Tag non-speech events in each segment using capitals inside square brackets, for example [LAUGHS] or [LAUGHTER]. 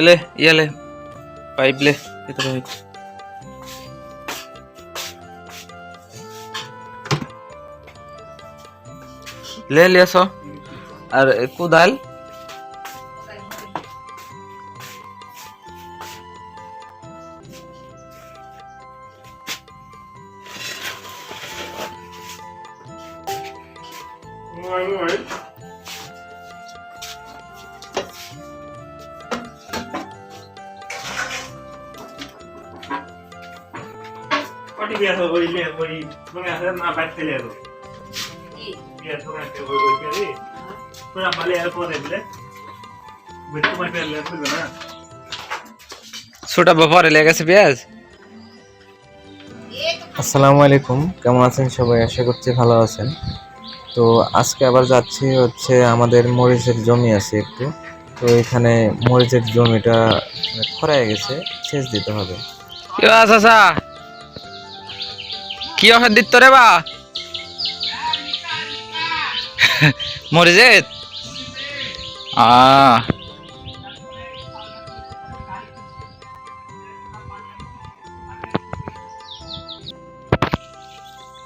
ले ये ले। पाइप ले इधर पाइप ले लिया सो। और कुदाल মাটি বিয়া তো কইলে কই তুমি আসে না বাইক ফেলে আরও বিয়া তো না কে কই কই পেরে তোরা পালে আর কোন দিলে। বুঝ তোমার পেলে বুঝ না? ছোটা বাপারে লেগেছে পেঁয়াজ? আসসালামু আলাইকুম কেমন আছেন সবাই? আশা করছি ভালো আছেন। তো আজকে আবার যাচ্ছি হচ্ছে আমাদের মরিচের জমি আছে একটু। তো এখানে মরিচের জমিটা মানে খরায় গেছে সেচ দিতে হবে। আচ্ছা কি অফার দিত রে বা? মরে যে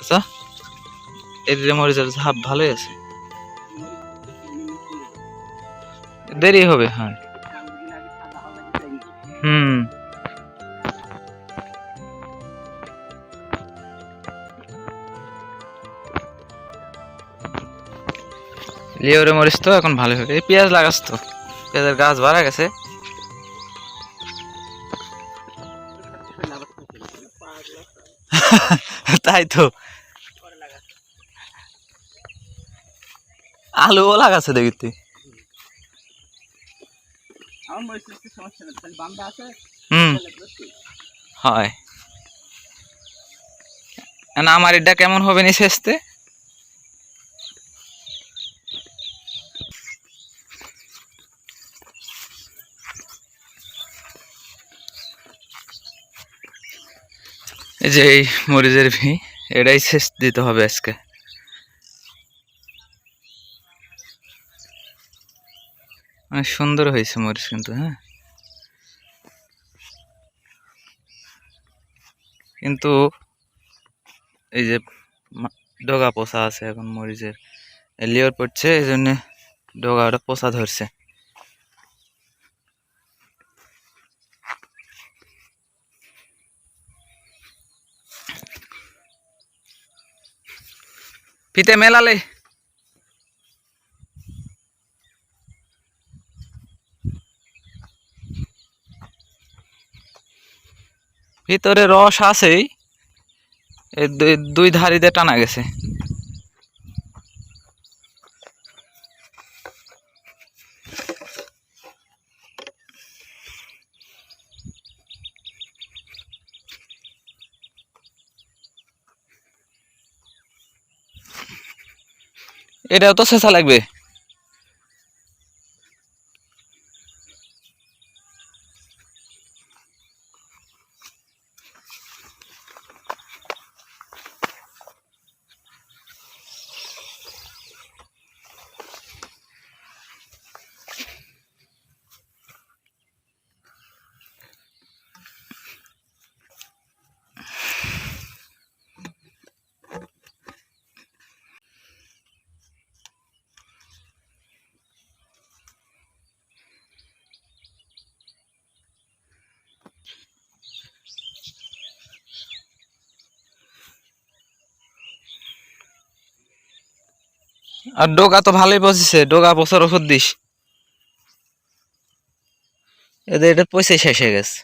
আচ্ছা এদিকে মরিচের ঝাপ ভালোই আছে। দেরি হবে হ্যাঁ। হুম। লিওরে মরিচ তো এখন ভালো হবে। এই পেঁয়াজ লাগাস তো। পেঁয়াজের গাছ বাড়া গেছে। [LAUGHS] তাই তো। আলুও লাগাচ্ছে দেখিতে। হুম। হয়। আমার এটা কেমন হবে নি শেষতে? এই যে এই মরিচের ভি, এটাই শেষ দিতে হবে আজকে। অনেক সুন্দর হয়েছে মরিচ কিন্তু হ্যাঁ? কিন্তু এই যে ডগা পোষা আছে এখন মরিচের। লিওর পড়ছে, এই জন্য ডগা ওটা পোষা ধরছে। ফিতে মেলালে। ভিতরে রস আছেই দুই ধারিতে টানা গেছে। এটাও তো শেষা লাগবে। আর ডোগা তো ভালোই পচেছে, ডোগা পচার ওষুধ দিস। এদের এটা পয়সাই শেষ হয়ে গেছে।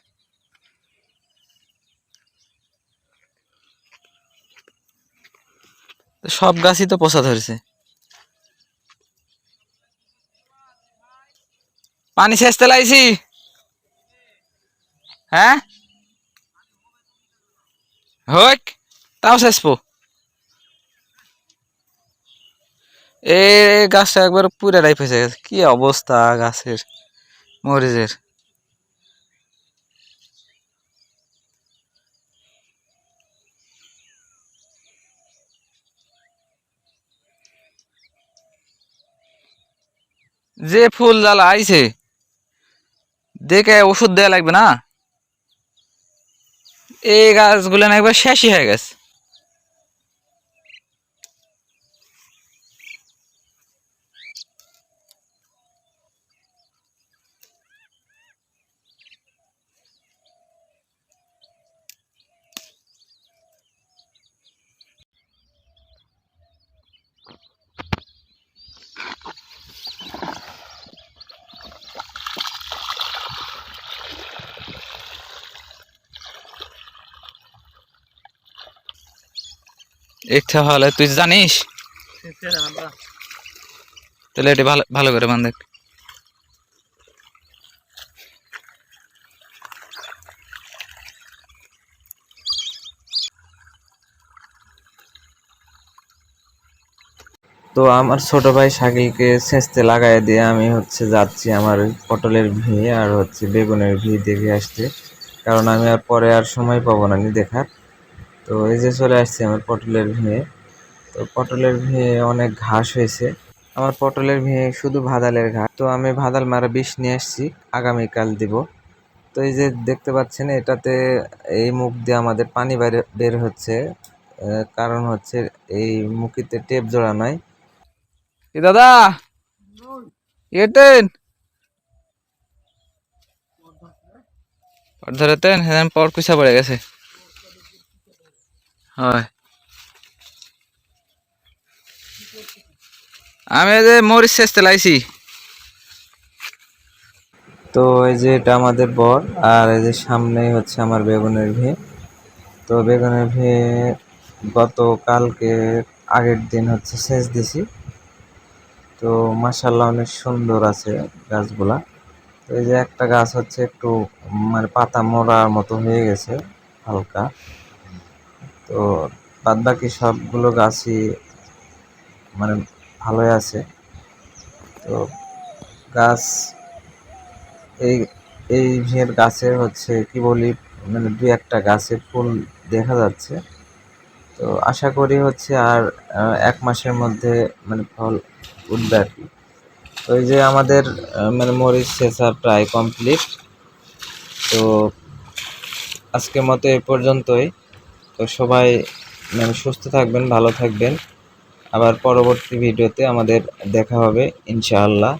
সব গাছই তো পচা ধরেছে। পানি সেচতে লাইছি হ্যাঁ? হোক তাও শেষবো এ গাছটা একবার পুরাটাই ফেসে গেছে কি অবস্থা গাছের? মরিচের। যে ফুল জ্বালা আইছে, দেখে ওষুধ দেওয়া লাগবে না? এই গাছগুলো না একবার শেষই হয়ে গেছে। ভালো তুই জানিস? তাহলে এটা ভালো ভালো করে বান্ধ তো আমার ছোট ভাই শাকিলকে সেচতে লাগাই দিয়ে আমি হচ্ছে যাচ্ছি আমার পটলের ভি আর হচ্ছে বেগুনের ভি দেখে আসতে। কারণ আমি আর পরে আর সময় পাবো না নি দেখার। তো এই যে চলে আসছে আমার পটলের ভিয়ে তো পটলের ভিয়ে অনেক ঘাস হয়েছে। আমার পটলের ভিয়ে শুধু ভাদালের ঘাস। তো আমি ভাদাল মারা বিষ নিয়ে আসছি, আগামীকাল দিব। তো এই যে দেখতে পাচ্ছেন, এটাতে এই মুখ দিয়ে আমাদের পানি বের হচ্ছে। কারণ হচ্ছে এই মুখিতে টেপ জোড়া এ, দাদা! এতেন ধরেতেন হ্যাঁ পর কুচা পড়ে গেছে। হয়। আমি যে মরিচ চেষ্টা লাইছি তো এই যে এটা আমাদের বর, আর এই যে সামনেই হচ্ছে আমার বেগুনের ভি তো বেগুনের ভি গতকালকে আগের দিন হচ্ছে সেচ দিছি। তো মাসাল্লাহ অনেক সুন্দর আছে গাছগুলা। তো এই যে একটা গাছ হচ্ছে একটু মানে পাতা মোড়ার মতো হয়ে গেছে, হালকা। তো বাদ বাকি সবগুলো গাছই মানে ভালোই আছে। তো গাছ এই এই ভিয়ের গাছের হচ্ছে কি বলি মানে দু একটা গাছে ফুল দেখা যাচ্ছে। তো আশা করি হচ্ছে আর এক মাসের মধ্যে মানে ফল উঠবে আর কি। তো এই যে আমাদের মানে মরিচ শেষা প্রায় কমপ্লিট তো আজকের মতো এ পর্যন্তই। তো সবাই মানে সুস্থ থাকবেন ভালো থাকবেন। আবার পরবর্তী ভিডিওতে আমাদের দেখা হবে ইনশাআল্লাহ।